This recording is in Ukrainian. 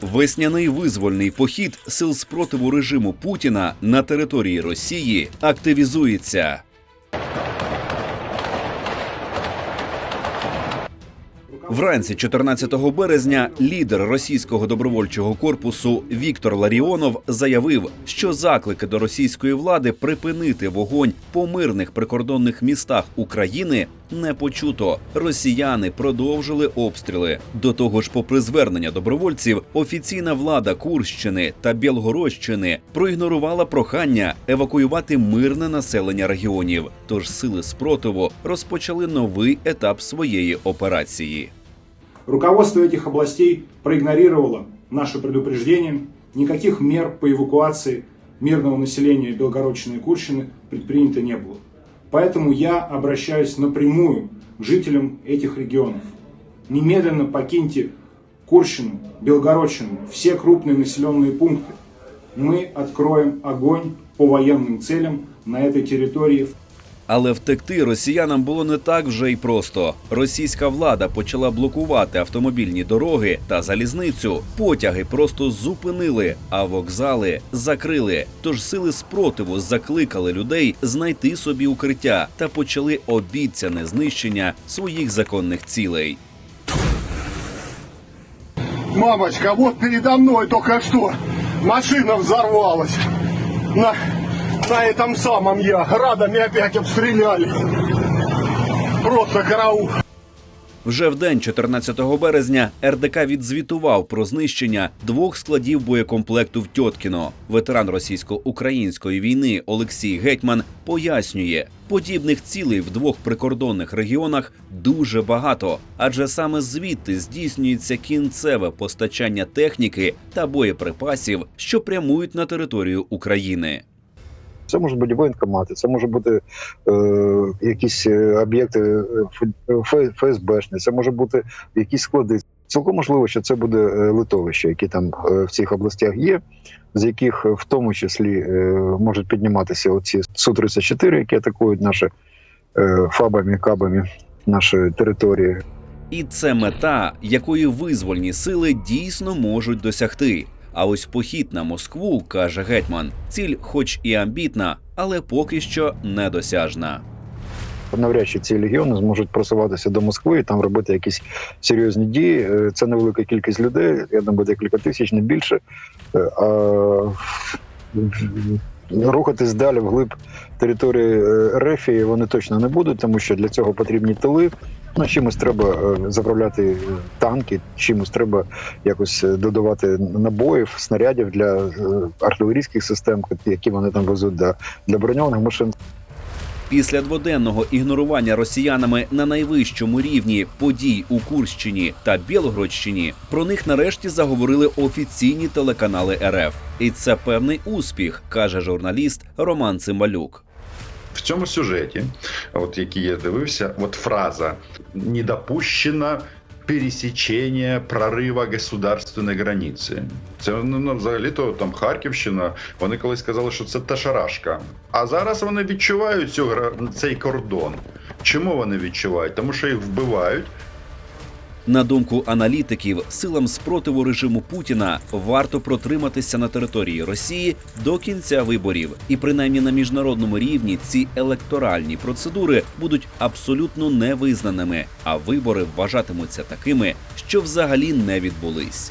Весняний визвольний похід сил спротиву режиму Путіна на території Росії активізується. Вранці 14 березня лідер російського добровольчого корпусу Віктор Ларіонов заявив, що заклики до російської влади припинити вогонь по мирних прикордонних містах України не почуто. Росіяни продовжили обстріли. До того ж, попри звернення добровольців, офіційна влада Курщини та Білгородщини проігнорувала прохання евакуювати мирне населення регіонів. Тож сили спротиву розпочали новий етап своєї операції. Руководство этих областей проигнорировало наше предупреждение. Никаких мер по эвакуации мирного населения Белгородчины и Курщины предпринято не было. Поэтому я обращаюсь напрямую к жителям этих регионов. Немедленно покиньте Курщину, Белгородчину, все крупные населенные пункты. Мы откроем огонь по военным целям на этой территории Але втекти росіянам було не так вже й просто. Російська влада почала блокувати автомобільні дороги та залізницю. Потяги просто зупинили, а вокзали закрили. Тож сили спротиву закликали людей знайти собі укриття та почали обіцяне знищення своїх законних цілей. Мамочка, вот передо мной только что машина взорвалась. На, на этом самом я. Градами опять обстреляли. Просто караул. Вже в день 14 березня РДК відзвітував про знищення двох складів боєкомплекту в Тьоткіно. Ветеран російсько-української війни Олексій Гетьман пояснює, подібних цілей в двох прикордонних регіонах дуже багато, адже саме звідти здійснюється кінцеве постачання техніки та боєприпасів, що прямують на територію України. Це можуть бути воєнкомати, це може бути е, якісь е, об'єкти е, Ф- ФСБшні, це може бути якісь склади. Цілком можливо, що це буде е, литовище, які там е, в цих областях є, з яких е, в тому числі е, можуть підніматися оці Су-34, які атакують наші е, фабами, кабами наші території. І це мета, якої визвольні сили дійсно можуть досягти. А ось похід на Москву, каже гетьман, ціль, хоч і амбітна, але поки що недосяжна. навряд чи ці легіони зможуть просуватися до Москви і там робити якісь серйозні дії. Е, Це невелика кількість людей, я думаю, декілька тисяч, не більше. Е, А рухатись далі вглиб території е, Рефії вони точно не будуть, тому що для цього потрібні тили. Ну, чимось треба е, заправляти е, танки, чимось треба якось е, додавати набоїв, снарядів для артилерійських систем, які вони там везуть для, для броньованих машин. Після дводенного ігнорування росіянами на найвищому рівні подій у Курщині та Білгородщині про них нарешті заговорили офіційні телеканали РФ. І це певний успіх, каже журналіст Роман Цимбалюк. В цьому сюжеті, от який я дивився, от фраза не допущено пересічення прорива государственної границі. Це ну, ну, взагалі-то там Харківщина. Вони колись сказали, що це Ташарашка. А зараз вони відчувають цю цей кордон. Чому вони відчувають? Тому що їх вбивають. На думку аналітиків, силам спротиву режиму Путіна варто протриматися на території Росії до кінця виборів, і принаймні на міжнародному рівні ці електоральні процедури будуть абсолютно невизнаними, а вибори вважатимуться такими, що взагалі не відбулись.